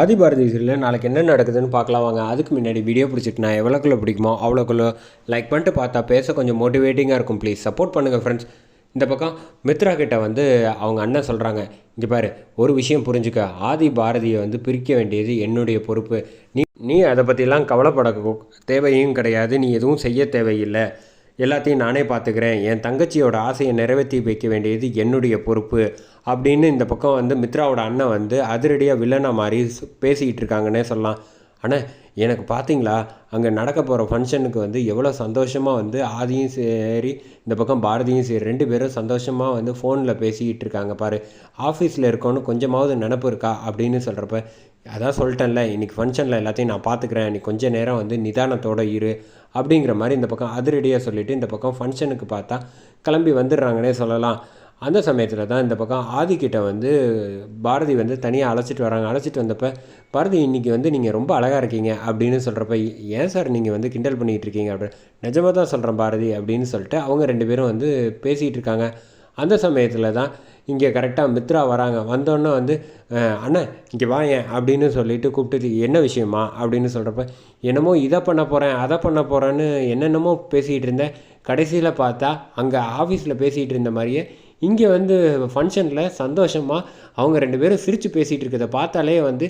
ஆதிபாரதி சீரியலில் நாளைக்கு என்ன நடக்குதுன்னு பார்க்கலாம் வாங்க. அதுக்கு முன்னாடி வீடியோ பிடிச்சிட்டு நான் எவ்வளோக்குள்ள பிடிக்குமோ அவ்வளோக்குள்ள லைக் பண்ணிட்டு பார்த்தா பேச கொஞ்சம் மோட்டிவேட்டிங்காக இருக்கும். ப்ளீஸ் சப்போர்ட் பண்ணுங்கள் ஃப்ரெண்ட்ஸ் இந்த பக்கம் மித்ரா கிட்ட வந்து அவங்க அண்ணன் சொல்கிறாங்க இங்கே பாரு ஒரு விஷயம் புரிஞ்சுக்க. ஆதி பாரதியை வந்து பிரிக்க வேண்டியது என்னுடைய பொறுப்பு. நீ நீ அதை பற்றிலாம் கவலைப்பட தேவையும் கிடையாது. நீ எதுவும் செய்ய தேவையில்லை. எல்லாத்தையும் நானே பார்த்துக்கிறேன். என் தங்கச்சியோட ஆசையை நிறைவேற்றி வைக்க வேண்டியது என்னுடைய பொறுப்பு. அப்படின்னு இந்த பக்கம் வந்து மித்ராவோட அண்ணன் வந்து அதிரடியாக வில்லனாக மாதிரி பேசிக்கிட்டு இருக்காங்கன்னே சொல்லலாம். ஆனால் எனக்கு பார்த்தீங்களா அங்கே நடக்க போகிற ஃபங்க்ஷனுக்கு வந்து எவ்வளோ சந்தோஷமாக வந்து ஆதியும் சரி இந்த பக்கம் பாரதியும் சரி ரெண்டு பேரும் சந்தோஷமாக வந்து ஃபோனில் பேசிக்கிட்டு இருக்காங்க பாரு. ஆஃபீஸில் இருக்கோன்னு கொஞ்சமாவது நினப்பு இருக்கா? அப்படின்னு சொல்கிறப்ப அதான் சொல்லிட்டேன்ல இன்றைக்கி ஃபங்க்ஷனில் எல்லாத்தையும் நான் பார்த்துக்கிறேன் நீ கொஞ்சம் நேரம் வந்து நிதானத்தோட இரு அப்படிங்கிற மாதிரி இந்த பக்கம் அதிரடியாக சொல்லிவிட்டு இந்த பக்கம் ஃபங்க்ஷனுக்கு பார்த்தா கிளம்பி வந்துடுறாங்கன்னே சொல்லலாம். அந்த சமயத்தில் தான் இந்த பக்கம் ஆதிக்கிட்ட வந்து பாரதி வந்து தனியாக அழைச்சிட்டு வராங்க. அழைச்சிட்டு வந்தப்போ பாரதி இன்றைக்கி வந்து நீங்கள் ரொம்ப அழகாக இருக்கீங்க அப்படின்னு சொல்கிறப்ப ஏன் சார் நீங்கள் வந்து கிண்டல் பண்ணிகிட்டு இருக்கீங்க? அப்படின்னு நிஜமாக தான் சொல்கிறேன் பாரதி அப்படின்னு சொல்லிட்டு அவங்க ரெண்டு பேரும் வந்து பேசிகிட்டு இருக்காங்க. அந்த சமயத்தில் தான் இங்கே கரெக்டாக மித்ரா வராங்க. வந்தோன்னே வந்து அண்ணா இங்கே இங்கே வாயேன் அப்படின்னு சொல்லிட்டு கூப்பிட்டு என்ன விஷயமா? அப்படின்னு சொல்கிறப்ப என்னமோ இதை பண்ண போகிறேன் அதை பண்ண போகிறேன்னு என்னென்னமோ பேசிகிட்டு இருந்தேன். கடைசியில் பார்த்தா அங்கே ஆஃபீஸில் பேசிகிட்டு இருந்த மாதிரியே இங்கே வந்து ஃபங்க்ஷனில் சந்தோஷமாக அவங்க ரெண்டு பேரும் சிரித்து பேசிகிட்டு இருக்கிறத பார்த்தாலே வந்து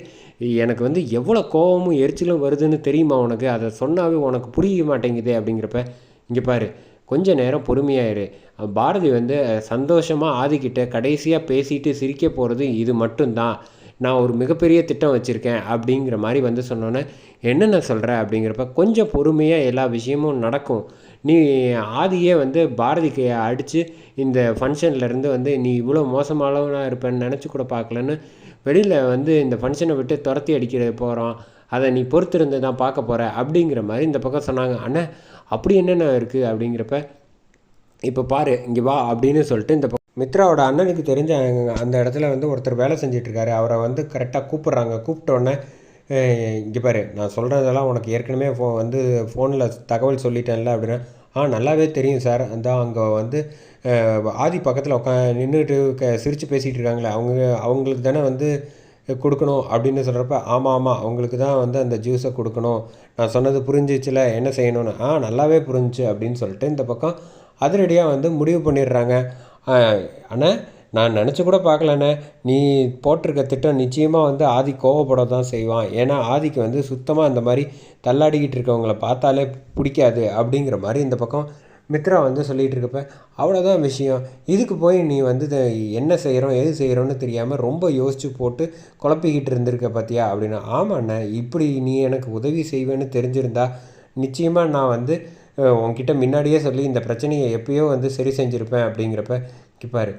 எனக்கு வந்து எவ்வளோ கோவமும் எரிச்சலும் வருதுன்னு தெரியுமா உனக்கு? அதை சொன்னாவே உனக்கு புரிய மாட்டேங்குதே அப்படிங்கிறப்ப இங்கே பாரு கொஞ்ச நேரம் பொறுமையாயிரு. பாரதி வந்து சந்தோஷமாக ஆதிக்கிட்ட கடைசியாக பேசிட்டு சிரிக்க போகிறது இது மட்டும்தான். நான் ஒரு மிகப்பெரிய திட்டம் வச்சுருக்கேன் அப்படிங்கிற மாதிரி வந்து சொன்னோன்னே என்னென்ன சொல்கிற அப்படிங்கிறப்ப கொஞ்சம் பொறுமையாக எல்லா விஷயமும் நடக்கும். நீ ஆதியே வந்து பாரதிக்கு அடித்து இந்த ஃபங்க்ஷன்லேருந்து வந்து நீ இவ்வளோ மோசமானவனாக இருப்பேன்னு நினச்சி கூட பார்க்கலன்னு வெளியில் வந்து இந்த ஃபங்க்ஷனை விட்டு துரத்தி அடிக்கிற போகிறோம் அதை நீ பொறுத்திருந்து தான் பார்க்க போகிற அப்படிங்கிற மாதிரி இந்த பக்கம் சொன்னாங்க. அண்ணன் அப்படி என்னென்ன இருக்குது அப்படிங்கிறப்ப இப்போ பாரு இங்கே வா அப்படின்னு சொல்லிட்டு இந்த பக்கம் மித்ராவோட அண்ணனுக்கு தெரிஞ்ச அந்த இடத்துல வந்து ஒருத்தர் வேலை செஞ்சிட்ருக்காரு. அவரை வந்து கரெக்டாக கூப்பிட்றாங்க. கூப்பிட்டோன்னே இங்கே பாரு நான் சொல்கிறதெல்லாம் உனக்கு ஏற்கனவே ஃபோ வந்து ஃபோனில் தகவல் சொல்லிட்டேன்ல அப்படின்னா ஆ நல்லாவே தெரியும் சார். அந்த அங்கே வந்து ஆதி பக்கத்தில் உட்கா நின்றுட்டு க சிரித்து பேசிகிட்டு இருக்காங்களே அவங்க அவங்களுக்கு தானே வந்து கொடுக்கணும் அப்படின்னு சொல்கிறப்ப ஆமாம் ஆமாம் அவங்களுக்கு தான் வந்து அந்த ஜூஸை கொடுக்கணும். நான் சொன்னது புரிஞ்சிச்சுல என்ன செய்யணும்னு? ஆ நல்லாவே புரிஞ்சுச்சு அப்படின்னு சொல்லிட்டு இந்த பக்கம் அதிரடியாக வந்து முடிவு பண்ணிடுறாங்க. அண்ணே நான் நினச்சி கூட பார்க்கலண்ணே. நீ போட்டிருக்க திட்டம் நிச்சயமாக வந்து ஆதி கோவப்பட தான் செய்வான். ஏன்னா ஆதிக்கு வந்து சுத்தமாக இந்த மாதிரி தள்ளாடிக்கிட்டு இருக்கவங்கள பார்த்தாலே பிடிக்காது அப்படிங்கிற மாதிரி இந்த பக்கம் மித்ரா வந்து சொல்லிகிட்டு இருக்கப்ப அவ்வளோதான் விஷயம். இதுக்கு போய் நீ வந்து என்ன செய்கிறோம் எது செய்கிறோன்னு தெரியாமல் ரொம்ப யோசித்து போட்டு குழப்பிக்கிட்டு இருந்திருக்க பார்த்தியா அப்படின்னா ஆமாண்ணே இப்படி நீ எனக்கு உதவி செய்வேன்னு தெரிஞ்சிருந்தா நிச்சயமாக நான் வந்து உன்கிட்ட முன்னாடியே சொல்லி இந்த பிரச்சனையை எப்பயோ வந்து சரி செஞ்சுருப்பேன் அப்படிங்கிறப்ப கிப்பார்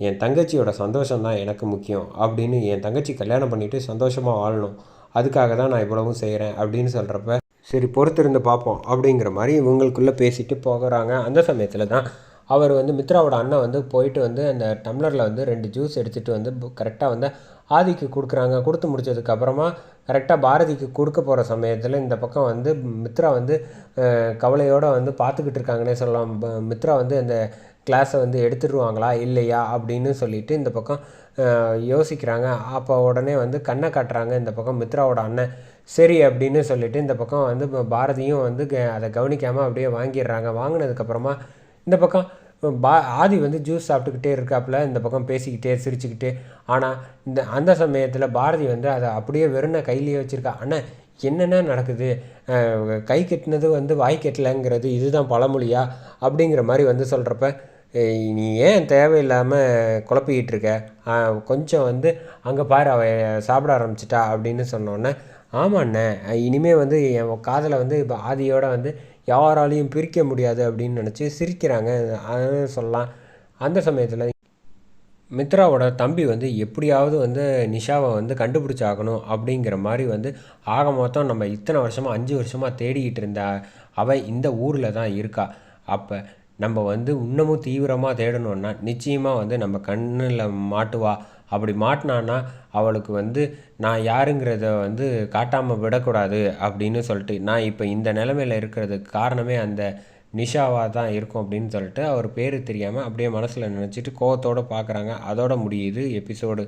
என் தங்கச்சியோட சந்தோஷம் தான் எனக்கு முக்கியம் அப்படின்னு என் தங்கச்சி கல்யாணம் பண்ணிட்டு சந்தோஷமாக வாழணும். அதுக்காக தான் நான் இவ்வளவும் செய்கிறேன் அப்படின்னு சொல்கிறப்ப சரி பொறுத்திருந்து பார்ப்போம் அப்படிங்கிற மாதிரி இவங்களுக்குள்ளே பேசிட்டு போகிறாங்க. அந்த சமயத்தில் தான் அவர் வந்து மித்ராவோட அண்ணன் வந்து போயிட்டு வந்து அந்த டம்ளரில் வந்து ரெண்டு ஜூஸ் எடுத்துகிட்டு வந்து கரெக்டாக வந்து ஆதிக்கு கொடுக்குறாங்க. கொடுத்து முடிச்சதுக்கப்புறமா கரெக்டாக பாரதிக்கு கொடுக்க போகிற சமயத்தில் இந்த பக்கம் வந்து மித்ரா வந்து கவலையோடு வந்து பார்த்துக்கிட்டு இருக்காங்கன்னே சொல்லலாம். மித்ரா வந்து அந்த கிளாஸை வந்து எடுத்துடுவாங்களா? இல்லையா? அப்படின்னு சொல்லிட்டு இந்த பக்கம் யோசிக்கிறாங்க. அப்போ உடனே வந்து கண்ணை காட்டுறாங்க இந்த பக்கம் மித்ராவோட அண்ணன். சரி அப்படின்னு சொல்லிட்டு இந்த பக்கம் வந்து பாரதியும் வந்து க- அதை கவனிக்காமல் அப்படியே வாங்கிடுறாங்க. வாங்கினதுக்கப்புறமா இந்த பக்கம் பா ஆதி வந்து ஜூஸ் சாப்பிட்டுக்கிட்டே இருக்காப்புல இந்த பக்கம் பேசிக்கிட்டே சிரிச்சுக்கிட்டே. ஆனால் இந்த அந்த சமயத்தில் பாரதி வந்து அதை அப்படியே வெறும் கையிலேயே வச்சுருக்கா. ஆனால் என்னென்ன நடக்குது? கை கெட்டினது வந்து வாய் கெட்டலைங்கிறது இதுதான் பழமொழியா? அப்படிங்கிற மாதிரி வந்து சொல்கிறப்ப நீ ஏன் தேவையில்லாமல் குழப்பிக்கிட்டு இருக்க? கொஞ்சம் வந்து அங்கே பாரு அவ சாப்பிட ஆரம்பிச்சிட்டா. அப்படின்னு சொன்னோன்னே ஆமாண்ணே இனிமே வந்து என் காதில் வந்து இப்போ ஆதியோடு வந்து யாராலையும் பிரிக்க முடியாது அப்படின்னு நினச்சி சிரிக்கிறாங்க. அதை சொல்லலாம் அந்த சமயத்தில் மித்ராவோட தம்பி வந்து எப்படியாவது வந்து நிஷாவை வந்து கண்டுபிடிச்சாகணும் அப்படிங்கிற மாதிரி வந்து ஆக மொத்தம் நம்ம இத்தனை வருஷமாக அஞ்சு வருஷமாக தேடிக்கிட்டு இருந்த அவ இந்த ஊரில் தான் இருக்கா. அப்போ நம்ம வந்து இன்னமும் தீவிரமாக தேடணுன்னா நிச்சயமாக வந்து நம்ம கண்ணில் மாட்டுவா. அப்படி மாட்டினான்னா அவளுக்கு வந்து நான் யாருங்கிறத வந்து காட்டாமல் விடக்கூடாது அப்படின்னு சொல்லிட்டு நான் இப்போ இந்த நிலமையில இருக்கிறதுக்கு காரணமே அந்த நிஷாவாக தான் இருக்கும் அப்படின்னு சொல்லிட்டு அவர் பேர் தெரியாமல் அப்படியே மனசில் நினச்சிட்டு கோவத்தோடு பார்க்குறாங்க அதோட முடியுது எபிசோடு.